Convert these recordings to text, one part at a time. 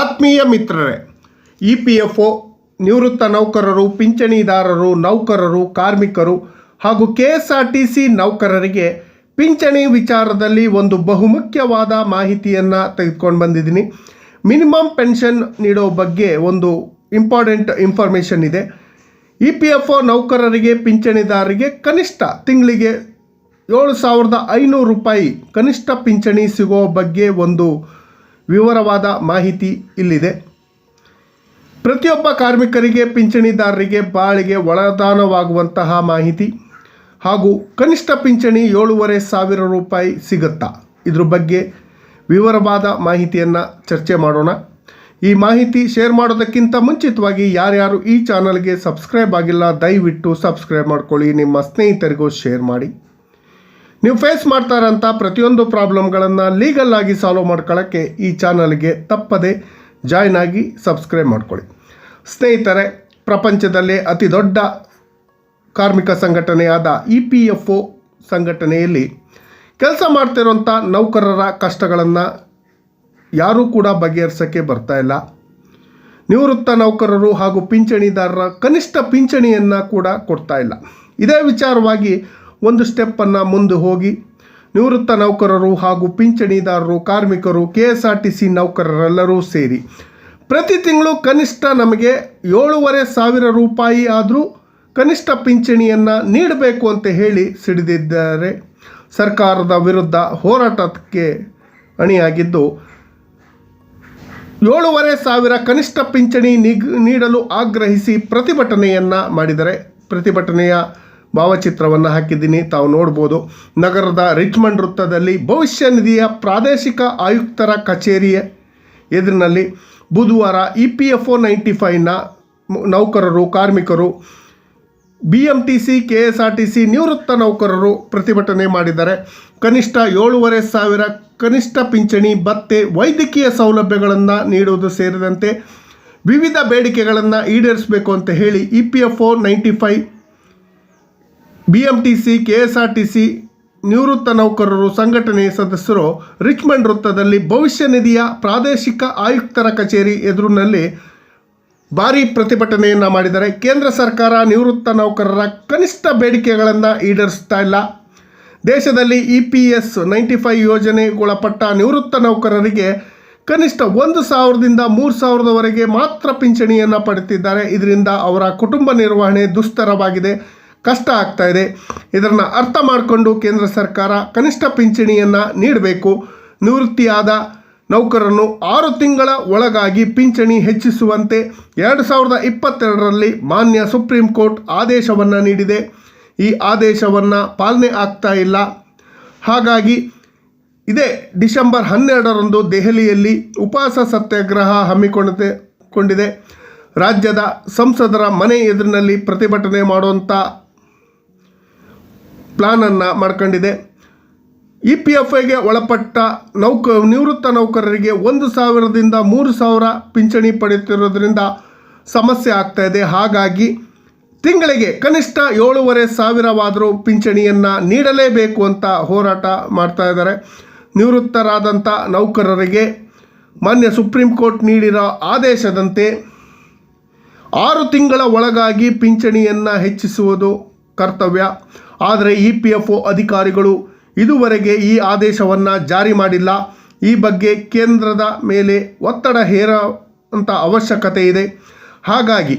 ಆತ್ಮೀಯ ಮಿತ್ರರೇ, E P F ಒ ನಿವೃತ್ತ ನೌಕರರು, ಪಿಂಚಣಿದಾರರು, ನೌಕರರು, ಕಾರ್ಮಿಕರು ಹಾಗೂ K S R T C ನೌಕರರಿಗೆ ಪಿಂಚಣಿ ವಿಚಾರದಲ್ಲಿ ಒಂದು ಬಹುಮುಖ್ಯವಾದ ಮಾಹಿತಿಯನ್ನು ತೆಗೆದುಕೊಂಡು ಬಂದಿದ್ದೀನಿ. ಮಿನಿಮಮ್ ಪೆನ್ಷನ್ ನೀಡೋ ಬಗ್ಗೆ ಒಂದು ಇಂಪಾರ್ಟೆಂಟ್ ಇನ್ಫಾರ್ಮೇಷನ್ ಇದೆ. ಇ ಪಿ ಎಫ್ ಒ ನೌಕರರಿಗೆ ಪಿಂಚಣಿದಾರರಿಗೆ ಕನಿಷ್ಠ ತಿಂಗಳಿಗೆ ಏಳು ಸಾವಿರದ ಐನೂರು ರೂಪಾಯಿ ಕನಿಷ್ಠ ಪಿಂಚಣಿ ಸಿಗೋ ಬಗ್ಗೆ ಒಂದು ವಿವರವಾದ ಮಾಹಿತಿ ಇಲ್ಲಿದೆ. ಪ್ರತಿಯೊಬ್ಬ ಕಾರ್ಮಿಕರಿಗೆ, ಪಿಂಚಣಿದಾರರಿಗೆ, ಬಾಳಿಗೆ ಒಳದಾನವಾಗುವಂತಹ ಮಾಹಿತಿ ಹಾಗೂ ಕನಿಷ್ಠ ಪಿಂಚಣಿ ಏಳೂವರೆ ಸಾವಿರ ರೂಪಾಯಿ ಸಿಗುತ್ತಾ? ಇದ್ರ ಬಗ್ಗೆ ವಿವರವಾದ ಮಾಹಿತಿಯನ್ನು ಚರ್ಚೆ ಮಾಡೋಣ. ಈ ಮಾಹಿತಿ ಶೇರ್ ಮಾಡೋದಕ್ಕಿಂತ ಮುಂಚಿತವಾಗಿ ಯಾರ್ಯಾರು ಈ ಚಾನಲ್ಗೆ ಸಬ್ಸ್ಕ್ರೈಬ್ ಆಗಿಲ್ಲ, ದಯವಿಟ್ಟು ಸಬ್ಸ್ಕ್ರೈಬ್ ಮಾಡ್ಕೊಳ್ಳಿ. ನಿಮ್ಮ ಸ್ನೇಹಿತರಿಗೂ ಶೇರ್ ಮಾಡಿ. ನೀವು ಫೇಸ್ ಮಾಡ್ತಾ ಇರೋಂಥ ಪ್ರತಿಯೊಂದು ಪ್ರಾಬ್ಲಮ್ಗಳನ್ನು ಲೀಗಲ್ ಆಗಿ ಸಾಲ್ವ್ ಮಾಡ್ಕೊಳ್ಳೋಕ್ಕೆ ಈ ಚಾನಲ್ಗೆ ತಪ್ಪದೆ ಜಾಯ್ನ್ ಆಗಿ ಸಬ್ಸ್ಕ್ರೈಬ್ ಮಾಡ್ಕೊಳ್ಳಿ. ಸ್ನೇಹಿತರೆ, ಪ್ರಪಂಚದಲ್ಲೇ ಅತಿ ದೊಡ್ಡ ಕಾರ್ಮಿಕ ಸಂಘಟನೆಯಾದ ಇ ಪಿ ಎಫ್ ಒ ಸಂಘಟನೆಯಲ್ಲಿ ಕೆಲಸ ಮಾಡ್ತಿರೋಂಥ ನೌಕರರ ಕಷ್ಟಗಳನ್ನು ಯಾರೂ ಕೂಡ ಬಗೆಹರಿಸೋಕ್ಕೆ ಬರ್ತಾ ಇಲ್ಲ. ನಿವೃತ್ತ ನೌಕರರು ಹಾಗೂ ಪಿಂಚಣಿದಾರರ ಕನಿಷ್ಠ ಪಿಂಚಣಿಯನ್ನು ಕೂಡ ಕೊಡ್ತಾ ಇಲ್ಲ. ಇದೇ ವಿಚಾರವಾಗಿ ಒಂದು ಸ್ಟೆಪ್ಪನ್ನು ಮುಂದೆ ಹೋಗಿ. ನಿವೃತ್ತ ನೌಕರರು ಹಾಗೂ ಪಿಂಚಣಿದಾರರು, ಕಾರ್ಮಿಕರು K S R T C ನೌಕರರೆಲ್ಲರೂ ಸೇರಿ. ಪ್ರತಿ ತಿಂಗಳು ಕನಿಷ್ಠ ನಮಗೆ ಏಳೂವರೆ ಸಾವಿರ ರೂಪಾಯಿ ಆದರೂ ಕನಿಷ್ಠ ಪಿಂಚಣಿಯನ್ನು ನೀಡಬೇಕು ಅಂತ ಹೇಳಿ ಸಿಡಿದಿದ್ದಾರೆ. ಸರ್ಕಾರದ ವಿರುದ್ಧ ಹೋರಾಟಕ್ಕೆ ಅಣಿಯಾಗಿದ್ದು, ಏಳೂವರೆ ಸಾವಿರ ಕನಿಷ್ಠ ಪಿಂಚಣಿ ನೀಡಲು ಆಗ್ರಹಿಸಿ ಪ್ರತಿಭಟನೆಯನ್ನು ಮಾಡಿದರೆ. ಪ್ರತಿಭಟನೆಯ ಭಾವಚಿತ್ರವನ್ನು ಹಾಕಿದ್ದೀನಿ. ತಾವು ನೋಡ್ಬೋದು. ನಗರದ ರಿಚ್ಮಂಡ್ ವೃತ್ತದಲ್ಲಿ ಭವಿಷ್ಯ ನಿಧಿಯ ಪ್ರಾದೇಶಿಕ ಆಯುಕ್ತರ ಕಚೇರಿಯ ಎದುರಿನಲ್ಲಿ ಬುಧವಾರ E P F O ninety ಫೈವ್ನ ನೌಕರರು, ಕಾರ್ಮಿಕರು, B M T C, K S R T C ನಿವೃತ್ತ ನೌಕರರು ಪ್ರತಿಭಟನೆ ಮಾಡಿದ್ದಾರೆ. ಕನಿಷ್ಠ ಏಳೂವರೆ ಸಾವಿರ ಕನಿಷ್ಠ ಪಿಂಚಣಿ, ಭತ್ತೆ, ವೈದ್ಯಕೀಯ ಸೌಲಭ್ಯಗಳನ್ನು ನೀಡುವುದು ಸೇರಿದಂತೆ ವಿವಿಧ ಬೇಡಿಕೆಗಳನ್ನು ಈಡೇರಿಸಬೇಕು ಅಂತ ಹೇಳಿ E P F O ninety five B KSRTC ನಿವೃತ್ತ ನೌಕರರು, ಸಂಘಟನೆ ಸದಸ್ಯರು, ರಿಚ್ಮಂಡ್ ವೃತ್ತದಲ್ಲಿ ಭವಿಷ್ಯ ನಿಧಿಯ ಪ್ರಾದೇಶಿಕ ಆಯುಕ್ತರ ಕಚೇರಿ ಎದುರಿನಲ್ಲಿ ಭಾರೀ ಪ್ರತಿಭಟನೆಯನ್ನು ಮಾಡಿದ್ದಾರೆ. ಕೇಂದ್ರ ಸರ್ಕಾರ ನಿವೃತ್ತ ನೌಕರರ ಕನಿಷ್ಠ ಬೇಡಿಕೆಗಳನ್ನು ಈಡೇರಿಸ್ತಾ ಇಲ್ಲ. ದೇಶದಲ್ಲಿ E P S ninety five ಯೋಜನೆಗೊಳಪಟ್ಟ ನಿವೃತ್ತ ನೌಕರರಿಗೆ ಕನಿಷ್ಠ ಒಂದು ಸಾವಿರದಿಂದ ಮೂರು ಸಾವಿರದವರೆಗೆ ಮಾತ್ರ ಪಿಂಚಣಿಯನ್ನು ಪಡೆಯುತ್ತಿದ್ದಾರೆ. ಇದರಿಂದ ಅವರ ಕುಟುಂಬ ನಿರ್ವಹಣೆ ದುಸ್ತರವಾಗಿದೆ. ಕಷ್ಟ ಆಗ್ತಾ ಇದೆ. ಇದನ್ನು ಅರ್ಥ ಮಾಡಿಕೊಂಡು ಕೇಂದ್ರ ಸರ್ಕಾರ ಕನಿಷ್ಠ ಪಿಂಚಣಿಯನ್ನು ನೀಡಬೇಕು. ನಿವೃತ್ತಿಯಾದ ನೌಕರನ್ನು ಆರು ತಿಂಗಳ ಒಳಗಾಗಿ ಪಿಂಚಣಿ ಹೆಚ್ಚಿಸುವಂತೆ ಎರಡು ಸಾವಿರದ ಇಪ್ಪತ್ತೆರಡರಲ್ಲಿ ಮಾನ್ಯ ಸುಪ್ರೀಂ ಕೋರ್ಟ್ ಆದೇಶವನ್ನು ನೀಡಿದೆ. ಈ ಆದೇಶವನ್ನು ಪಾಲನೆ ಆಗ್ತಾ ಇಲ್ಲ. ಹಾಗಾಗಿ ಇದೇ ಡಿಸೆಂಬರ್ ಹನ್ನೆರಡರಂದು ದೆಹಲಿಯಲ್ಲಿ ಉಪವಾಸ ಸತ್ಯಾಗ್ರಹ ಹಮ್ಮಿಕೊಂಡಿದೆ ಕೊಂಡಿದೆ. ರಾಜ್ಯದ ಸಂಸದರ ಮನೆ ಎದುರಿನಲ್ಲಿ ಪ್ರತಿಭಟನೆ ಮಾಡುವಂಥ ಪ್ಲಾನನ್ನು ಮಾಡ್ಕೊಂಡಿದೆ. ಇ ಪಿ ಎಫ್ ಐಗೆ ಒಳಪಟ್ಟ ನೌಕ, ನಿವೃತ್ತ ನೌಕರರಿಗೆ ಒಂದು ಸಾವಿರದಿಂದ ಮೂರು ಸಾವಿರ ಪಿಂಚಣಿ ಪಡೆಯುತ್ತಿರೋದ್ರಿಂದ ಸಮಸ್ಯೆ ಆಗ್ತಾ ಇದೆ. ಹಾಗಾಗಿ ತಿಂಗಳಿಗೆ ಕನಿಷ್ಠ ಏಳೂವರೆ ಸಾವಿರವಾದರೂ ಪಿಂಚಣಿಯನ್ನು ನೀಡಲೇಬೇಕು ಅಂತ ಹೋರಾಟ ಮಾಡ್ತಾ ಇದ್ದಾರೆ. ನಿವೃತ್ತರಾದಂಥ ನೌಕರರಿಗೆ ಮಾನ್ಯ ಸುಪ್ರೀಂ ಕೋರ್ಟ್ ನೀಡಿರೋ ಆದೇಶದಂತೆ ಆರು ತಿಂಗಳ ಒಳಗಾಗಿ ಪಿಂಚಣಿಯನ್ನು ಹೆಚ್ಚಿಸುವುದು ಕರ್ತವ್ಯ. ಆದರೆ ಇ ಪಿ ಎಫ್ ಒ ಅಧಿಕಾರಿಗಳು ಇದುವರೆಗೆ ಈ ಆದೇಶವನ್ನು ಜಾರಿ ಮಾಡಿಲ್ಲ. ಈ ಬಗ್ಗೆ ಕೇಂದ್ರದ ಮೇಲೆ ಒತ್ತಡ ಹೇರುವಂಥ ಅವಶ್ಯಕತೆ ಇದೆ. ಹಾಗಾಗಿ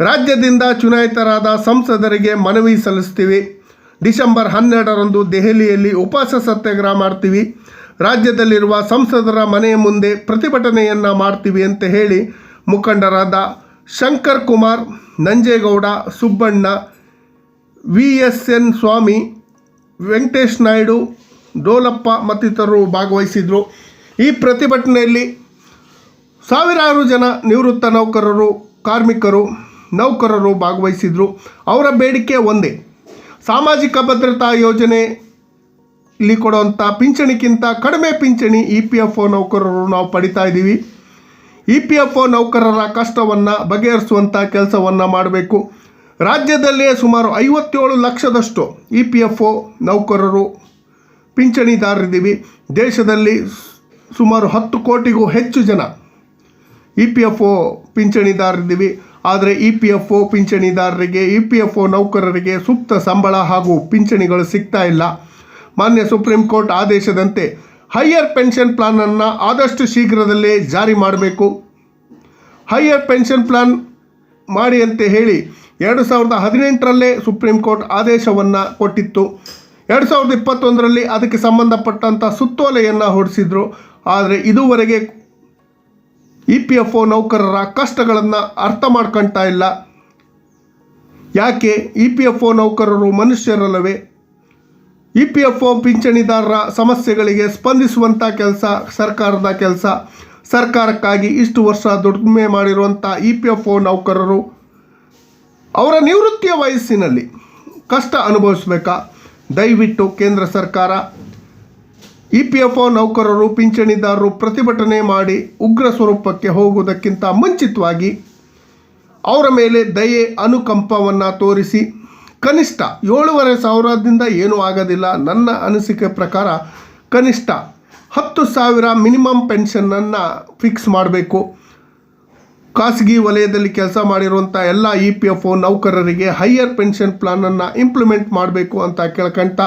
ರಾಜ್ಯದಿಂದ ಚುನಾಯಿತರಾದ ಸಂಸದರಿಗೆ ಮನವಿ ಸಲ್ಲಿಸ್ತೀವಿ. ಡಿಸೆಂಬರ್ ಹನ್ನೆರಡರಂದು ದೆಹಲಿಯಲ್ಲಿ ಉಪವಾಸ ಸತ್ಯಾಗ್ರಹ ಮಾಡ್ತೀವಿ. ರಾಜ್ಯದಲ್ಲಿರುವ ಸಂಸದರ ಮನೆಯ ಮುಂದೆ ಪ್ರತಿಭಟನೆಯನ್ನು ಮಾಡ್ತೀವಿ ಅಂತ ಹೇಳಿ ಮುಖಂಡರಾದ Shankar Kumar, Nanjegowda, Subbanna V S N Swamy Venkatesh Naidu, Dolappa ಮತ್ತಿತರರು ಭಾಗವಹಿಸಿದರು. ಈ ಪ್ರತಿಭಟನೆಯಲ್ಲಿ ಸಾವಿರಾರು ಜನ ನಿವೃತ್ತ ನೌಕರರು, ಕಾರ್ಮಿಕರು, ನೌಕರರು ಭಾಗವಹಿಸಿದರು. ಅವರ ಬೇಡಿಕೆ ಒಂದೇ. ಸಾಮಾಜಿಕ ಭದ್ರತಾ ಯೋಜನೆ ಇಲ್ಲಿ ಕೊಡುವಂಥ ಪಿಂಚಣಿಗಿಂತ ಕಡಿಮೆ ಪಿಂಚಣಿ ಇ ಪಿ ಎಫ್ ಒ ನೌಕರರು ನಾವು ಪಡಿತಾ ಇದ್ದೀವಿ. ಇ ಪಿ ಎಫ್ ಒ ನೌಕರರ ಕಷ್ಟವನ್ನು ಬಗೆಹರಿಸುವಂಥ ಕೆಲಸವನ್ನು ಮಾಡಬೇಕು. ರಾಜ್ಯದಲ್ಲಿಯೇ ಸುಮಾರು ಐವತ್ತೇಳು ಲಕ್ಷದಷ್ಟು ಇ ಪಿ ಎಫ್ ಒ ನೌಕರರು ಪಿಂಚಣಿದಾರರಿದ್ದೀವಿ. ದೇಶದಲ್ಲಿ ಸುಮಾರು ಹತ್ತು ಕೋಟಿಗೂ ಹೆಚ್ಚು ಜನ ಇ ಪಿ ಎಫ್ ಒ ಪಿಂಚಣಿದಾರರಿದ್ದೀವಿ. ಆದರೆ ಇ ಪಿ ಎಫ್ ಒ ಪಿಂಚಣಿದಾರರಿಗೆ, ಇ ಪಿ ಎಫ್ ಒ ನೌಕರರಿಗೆ ಸೂಕ್ತ ಸಂಬಳ ಹಾಗೂ ಪಿಂಚಣಿಗಳು ಸಿಗ್ತಾ ಇಲ್ಲ. ಮಾನ್ಯ ಸುಪ್ರೀಂ ಕೋರ್ಟ್ ಆದೇಶದಂತೆ ಹೈಯರ್ ಪೆನ್ಷನ್ ಪ್ಲಾನನ್ನು ಆದಷ್ಟು ಶೀಘ್ರದಲ್ಲೇ ಜಾರಿ ಮಾಡಬೇಕು. ಹೈಯರ್ ಪೆನ್ಷನ್ ಪ್ಲಾನ್ ಮಾಡಿ ಅಂತ ಹೇಳಿ ಎರಡು ಸಾವಿರದ ಹದಿನೆಂಟರಲ್ಲೇ ಸುಪ್ರೀಂ ಕೋರ್ಟ್ ಆದೇಶವನ್ನು ಕೊಟ್ಟಿತ್ತು. ಎರಡು ಸಾವಿರದ ಇಪ್ಪತ್ತೊಂದರಲ್ಲಿ ಅದಕ್ಕೆ ಸಂಬಂಧಪಟ್ಟಂಥ ಸುತ್ತೋಲೆಯನ್ನು ಹೊರಡಿಸಿದ್ರು ಆದರೆ ಇದುವರೆಗೆ ಇ ಪಿ ಎಫ್ ಒ ನೌಕರರ ಕಷ್ಟಗಳನ್ನು ಅರ್ಥ ಮಾಡ್ಕೊಳ್ತಾ ಇಲ್ಲ. ಯಾಕೆ? ಇ ಪಿ ಎಫ್ ಒ ನೌಕರರು ಮನುಷ್ಯರಲ್ಲವೇ? ಇ ಪಿ ಎಫ್ ಒ ಪಿಂಚಣಿದಾರರ ಸಮಸ್ಯೆಗಳಿಗೆ ಸ್ಪಂದಿಸುವಂಥ ಕೆಲಸ ಸರ್ಕಾರದ ಕೆಲಸ. ಸರ್ಕಾರಕ್ಕಾಗಿ ಇಷ್ಟು ವರ್ಷ ದುಡಿಮೆ ಮಾಡಿರುವಂಥ ಇ ಪಿ ಎಫ್ ಒ ನೌಕರರು ಅವರ ನಿವೃತ್ತಿಯ ವಯಸ್ಸಿನಲ್ಲಿ ಕಷ್ಟ ಅನುಭವಿಸಬೇಕಾ? ದಯವಿಟ್ಟು ಕೇಂದ್ರ ಸರ್ಕಾರ, ಇ ಪಿ ಎಫ್ ಒ ನೌಕರರು, ಪಿಂಚಣಿದಾರರು ಪ್ರತಿಭಟನೆ ಮಾಡಿ ಉಗ್ರ ಸ್ವರೂಪಕ್ಕೆ ಹೋಗುವುದಕ್ಕಿಂತ ಮುಂಚಿತವಾಗಿ ಅವರ ಮೇಲೆ ದಯೆ ಅನುಕಂಪವನ್ನು ತೋರಿಸಿ ಕನಿಷ್ಠ ಏಳುವರೆ ಸಾವಿರದಿಂದ ಏನೂ ಆಗೋದಿಲ್ಲ. ನನ್ನ ಅನಿಸಿಕೆ ಪ್ರಕಾರ ಕನಿಷ್ಠ ಹತ್ತು ಸಾವಿರ ಮಿನಿಮಮ್ ಪೆನ್ಷನ್ನನ್ನು ಫಿಕ್ಸ್ ಮಾಡಬೇಕು. ಖಾಸಗಿ ವಲಯದಲ್ಲಿ ಕೆಲಸ ಮಾಡಿರುವಂಥ ಎಲ್ಲ ಇ ಪಿ ಎಫ್ ಒ ನೌಕರರಿಗೆ ಹೈಯರ್ ಪೆನ್ಷನ್ ಪ್ಲಾನನ್ನು ಇಂಪ್ಲಿಮೆಂಟ್ ಮಾಡಬೇಕು ಅಂತ ಕೇಳ್ಕೊಂತ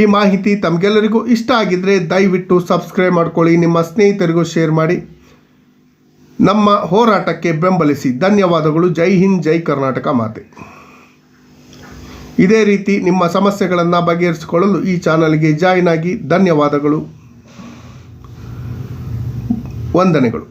ಈ ಮಾಹಿತಿ ತಮಗೆಲ್ಲರಿಗೂ ಇಷ್ಟ ಆಗಿದ್ದರೆ ದಯವಿಟ್ಟು ಸಬ್ಸ್ಕ್ರೈಬ್ ಮಾಡ್ಕೊಳ್ಳಿ, ನಿಮ್ಮ ಸ್ನೇಹಿತರಿಗೂ ಶೇರ್ ಮಾಡಿ. ನಮ್ಮ ಹೋರಾಟಕ್ಕೆ ಬೆಂಬಲಿಸಿ. ಧನ್ಯವಾದಗಳು. ಜೈ ಹಿಂದ್, ಜೈ ಕರ್ನಾಟಕ ಮಾತೆ. ಇದೇ ರೀತಿ ನಿಮ್ಮ ಸಮಸ್ಯೆಗಳನ್ನು ಬಗೆಹರಿಸಿಕೊಳ್ಳಲು ಈ ಚಾನಲ್ಗೆ ಜಾಯಿನ್ ಆಗಿ ಧನ್ಯವಾದಗಳು. ವಂದನೆಗಳು.